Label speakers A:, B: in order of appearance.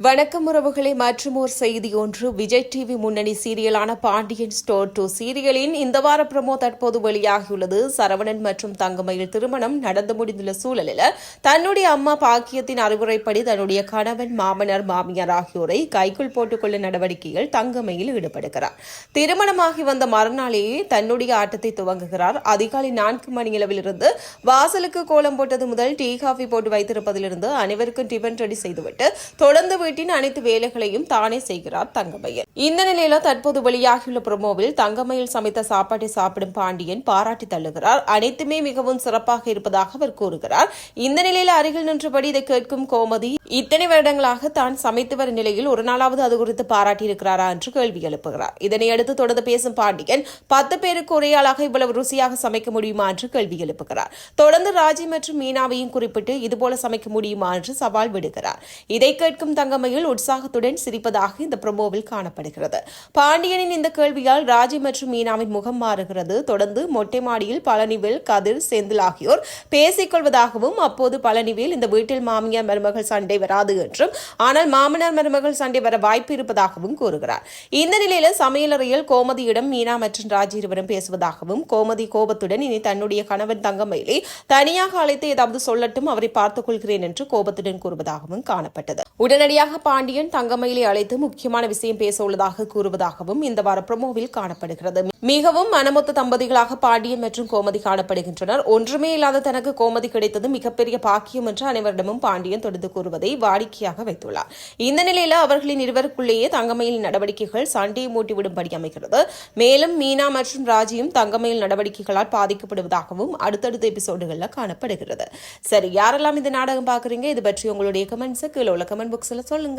A: வணக்கம் உறவுகளை மற்றும் ஒரு செய்தி ஒன்று. விஜய் டிவி முன்னணி சீரியலான பாண்டியன் ஸ்டோர் டூ சீரியலின் இந்த வார பிரமோ தற்போது வெளியாகியுள்ளது. சரவணன் மற்றும் தங்கமயில் திருமணம் நடந்து முடிந்துள்ள சூழலில் தன்னுடைய அம்மா பாக்கியத்தின் அறிவுரைப்படி தன்னுடைய கணவன் மாமனார் மாமியார் ஆகியோரை கைக்குள் போட்டுக்கொள்ள நடவடிக்கையில் தங்கமயில் ஈடுபடுகிறார். திருமணமாகி வந்த மறுநாளேயே தன்னுடைய ஆட்டத்தை துவங்குகிறார். அதிகாலை நான்கு மணியளவிலிருந்து வாசலுக்கு கோலம் போட்டது முதல் டீ காஃபி போட்டு வைத்திருப்பதிலிருந்து அனைவருக்கும் டிபன் ரெடி செய்துவிட்டு தொடர்ந்து வீட்டின் அனைத்து வேலைகளையும் தானே செய்கிறார் தங்கமயில் இந்த நிலையில தற்போது வெளியாகியுள்ள ப்ரோமோவில் தங்கமயில் சமைத்த சாப்பாட்டை சாப்பிடும் பாண்டியன் பாராட்டி தள்ளுகிறார். அனைத்துமே மிகவும் சிறப்பாக இருப்பதாக அவர் கூறுகிறார். இந்த நிலையில் அருகில் நின்றபடி இதை கேட்கும் கோமதி இத்தனை வருடங்களாக தான் சமைத்து வரும் நிலையில் ஒரு நாளாவது அது குறித்து பாராட்டியிருக்கிறாரா என்று கேள்வி எழுப்புகிறார். இதனையடுத்து தொடர்ந்து பேசும் பாண்டியன் பத்து பேருக்கு ஒரே ஆளாக இவ்வளவு ருசியாக சமைக்க முடியுமா என்று கேள்வி எழுப்புகிறார். தொடர்ந்து ராஜி மற்றும் மீனாவையும் குறிப்பிட்டு இதுபோல சமைக்க முடியுமா என்று சவால் விடுகிறார். இதை கேட்கும் தங்க தங்கமையில் உற்சாகத்துடன் சிரிப்பதாக இந்த ப்ரோமோவில் காணப்படுகிறது. பாண்டியனின் இந்த கேள்வியால் ராஜி மற்றும் மீனாவின் முகம் மாறுகிறது. தொடர்ந்து மொட்டை மாடியில் பழனிவேல் கதிர் செந்தில் ஆகியோர் பேசிக் கொள்வதாகவும் அப்போது பழனிவேல் இந்த வீட்டில் மாமியார் மருமகள் சண்டை வராது என்றும் ஆனால் மாமனார் மருமகள் சண்டை வர வாய்ப்பு இருப்பதாகவும் கூறுகிறார். இந்த நிலையில சமையலறையில் கோமதியிடம் மீனா மற்றும் ராஜி இருவரும் பேசுவதாகவும் கோமதி கோபத்துடன் இனி தன்னுடைய கணவன் தங்கமயிலை தனியாக அழைத்து ஏதாவது சொல்லட்டும் அவரை பார்த்துக் கொள்கிறேன் என்று கோபத்துடன் கூறுவதாகவும் காணப்பட்டது. உடனடியாக தியாக பாண்டியன் தங்கமயிலை அழைத்து முக்கியமான விஷயம் பேச உள்ளதாக கூறுவதாகவும் இந்த வார ப்ரோமோவில் காணப்படுகிறது. மிகவும் மனமொத்த தம்பதிகளாக பாண்டியன் மற்றும் கோமதி காணப்படுகின்றனர். ஒன்றுமே இல்லாத தனக்கு கோமதி கிடைத்தது மிகப்பெரிய பாக்கியம் என்று அனைவரிடமும் பாண்டியன் தொடர்ந்து கூறுவதை வாடிக்கையாக வைத்துள்ளார். இந்த நிலையில் அவர்களின் இருவருக்குள்ளேயே தங்கமயில் நடவடிக்கைகள் சண்டையை மூட்டிவிடும்படி அமைகிறது. மேலும் மீனா மற்றும் ராஜியும் தங்கமயில் நடவடிக்கைகளால் பாதிக்கப்படுவதாகவும் அடுத்தடுத்த எபிசோடுகளில் காணப்படுகிறது. சரி யாரெல்லாம் இந்த நாடகம் பார்க்குறீங்க? இது பற்றி உங்களுடைய கமெண்ட்ஸ் கீழே உள்ள கமெண்ட் புக்ஸில் சொல்லுங்க